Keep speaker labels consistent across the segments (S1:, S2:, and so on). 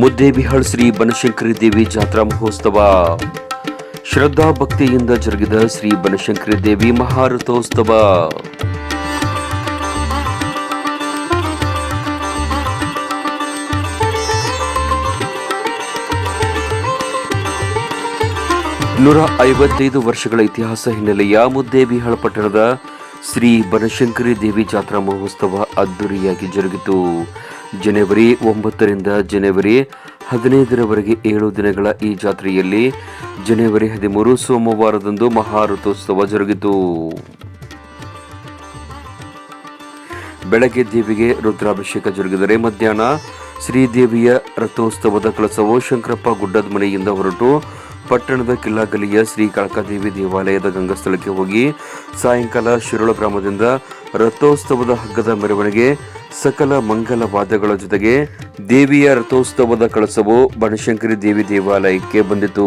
S1: ಮುದ್ದೇಬಿಹಾಳ್ ಶ್ರೀ ಬನಶಂಕರಿ ದೇವಿ ಜಾತ್ರಾ ಮಹೋತ್ಸವ. ಶ್ರದ್ಧಾ ಭಕ್ತಿಯಿಂದ ಜರುಗಿದ ಶ್ರೀ ಬನಶಂಕರಿ ದೇವಿ ಮಹಾರಥೋತ್ಸವ. ನೂರ ಐವತ್ತೈದು ವರ್ಷಗಳ ಇತಿಹಾಸ ಹಿನ್ನೆಲೆಯ ಮುದ್ದೇಬಿಹಾಳ್ ಪಟ್ಟಣದ ಶ್ರೀ ಬನಶಂಕರಿ ದೇವಿ ಜಾತ್ರಾ ಮಹೋತ್ಸವ ಅದ್ದೂರಿಯಾಗಿ ಜರುಗಿತು. ಜನವರಿ ಒಂಬತ್ತರಿಂದ ಜನವರಿ ಹದಿನೈದರವರೆಗೆ ಏಳು ದಿನಗಳ ಈ ಜಾತ್ರೆಯಲ್ಲಿ ಜನವರಿ ಹದಿಮೂರು ಸೋಮವಾರದಂದು ಮಹಾರಥೋತ್ಸವ ಜರುಗಿತು. ಬೆಳಗ್ಗೆ ದೇವಿಗೆ ರುದ್ರಾಭಿಷೇಕ ಜರುಗಿದರೆ ಮಧ್ಯಾಹ್ನ ಶ್ರೀದೇವಿಯ ರಥೋತ್ಸವದ ಕಳಸವು ಶಂಕರಪ್ಪ ಗುಡ್ಡದ ಮನೆಯಿಂದ ಹೊರಟು ಪಟ್ಟಣದ ಕಿಲ್ಲಾಗಲಿಯ ಶ್ರೀ ಕಳಕಾದೇವಿ ದೇವಾಲಯದ ಗಂಗಸ್ಥಳಕ್ಕೆ ಹೋಗಿ ಸಾಯಂಕಾಲ ಶಿರೋಳ ಗ್ರಾಮದಿಂದ ರಥೋತ್ಸವದ ಹಗ್ಗದ ಮೆರವಣಿಗೆ ಸಕಲ ಮಂಗಲ ವಾದ್ಯಗಳ ಜೊತೆಗೆ ದೇವಿಯ ರಥೋತ್ಸವದ ಕಳಸವು ಬನಶಂಕರಿ ದೇವಿ ದೇವಾಲಯಕ್ಕೆ ಬಂದಿತು.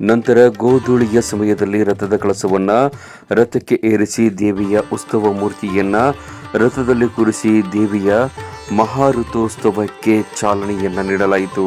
S1: ನಂತರ ಗೋಧೂಳಿಯ ಸಮಯದಲ್ಲಿ ರಥದ ಕಳಸವನ್ನ ರಥಕ್ಕೆ ಏರಿಸಿ ದೇವಿಯ ಉತ್ಸವ ಮೂರ್ತಿಯನ್ನ ರಥದಲ್ಲಿ ಕೂರಿಸಿ ದೇವಿಯ ಮಹಾರಥೋತ್ಸವಕ್ಕೆ ಚಾಲನೆಯನ್ನು ನೀಡಲಾಯಿತು.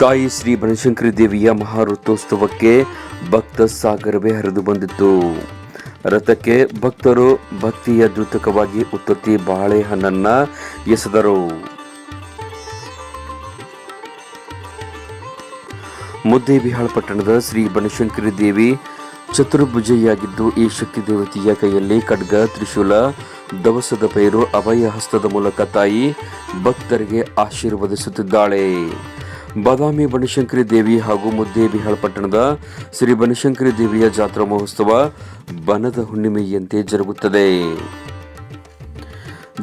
S1: ತಾಯಿ ಶ್ರೀ ಬನಶಂಕರಿ ದೇವಿಯ ಮಹಾರಥೋತ್ಸವಕ್ಕೆ ಭಕ್ತ ಸಾಗರವೇ ಹರಿದು ಬಂದಿತ್ತು. ರಥಕ್ಕೆ ಭಕ್ತರು ಭಕ್ತಿಯ ದ್ಯುತಕವಾಗಿ ಉತ್ತತಿ ಬಾಳೆಹಣ್ಣನ್ನ ಎಸೆದರು. ಮುದ್ದೇಬಿಹಾಳ್ ಪಟ್ಟಣದ ಶ್ರೀ ಬನಶಂಕರಿ ದೇವಿ ಚತುರ್ಭುಜೆಯಾಗಿದ್ದು ಈ ಶಕ್ತಿ ದೇವತೆಯ ಕೈಯಲ್ಲಿ ಖಡ್ಗ, ತ್ರಿಶೂಲ, ದವಸದ ಪೈರು ಅಭಯ ಹಸ್ತದ ಮೂಲಕ ತಾಯಿ ಭಕ್ತರಿಗೆ ಆಶೀರ್ವದಿಸುತ್ತಿದ್ದಾಳೆ. ಬಾದಾಮಿ ಬನಶಂಕರಿ ದೇವಿ ಹಾಗೂ ಮುದ್ದೇಬಿಹಾಳ್ ಪಟ್ಟಣದ ಶ್ರೀ ಬನಶಂಕರಿ ದೇವಿಯ ಜಾತ್ರಾ ಮಹೋತ್ಸವ ಬನದ ಹುಣ್ಣಿಮೆಯಂತೆ ಜರುಗುತ್ತದೆ.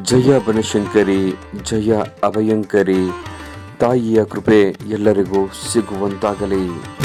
S1: ಜಯ ಬನಶಂಕರಿ, ಜಯ ಅಭಯಂಕರಿ, ತಾಯಿಯ ಕೃಪೆ ಎಲ್ಲರಿಗೂ ಸಿಗುವಂತಾಗಲಿ.